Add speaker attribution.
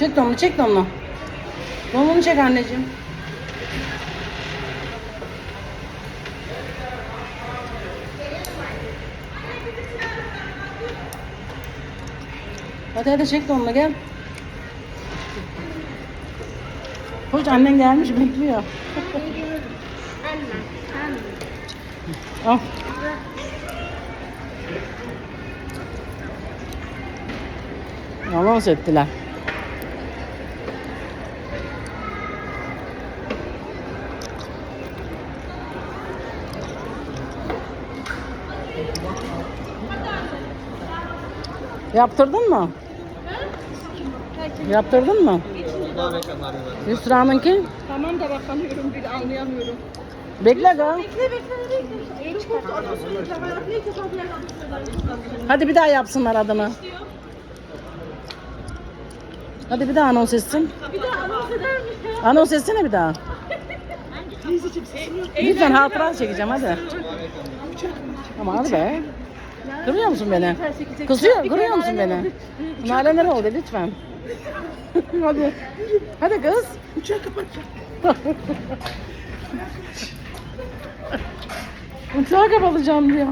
Speaker 1: Çek donunu çek donunu. Donunu çek anneciğim. Hadi hadi çek donunu gel. Hoş annen gelmiş bekliyor. Al. Anons ettiler. Yaptırdın mı? Yaptırdın mı? Yusra'nınki?
Speaker 2: Tamam da bakamıyorum bir anlayamıyorum.
Speaker 1: Bekle gal. Hadi bir daha yapsınlar adını. Hadi bir daha anons etsin.
Speaker 2: Bir daha anons eder misin?
Speaker 1: Anons etsene bir daha. Lütfen hatıra çekeceğim hadi. Ama hadi be. Kırıyor musun beni? Kızıyor, kırıyor musun beni? Nale nere oldu lütfen. hadi. Hadi kız.
Speaker 2: Uçağı kapatacağım.
Speaker 1: Uçağı kapatacağım diyor.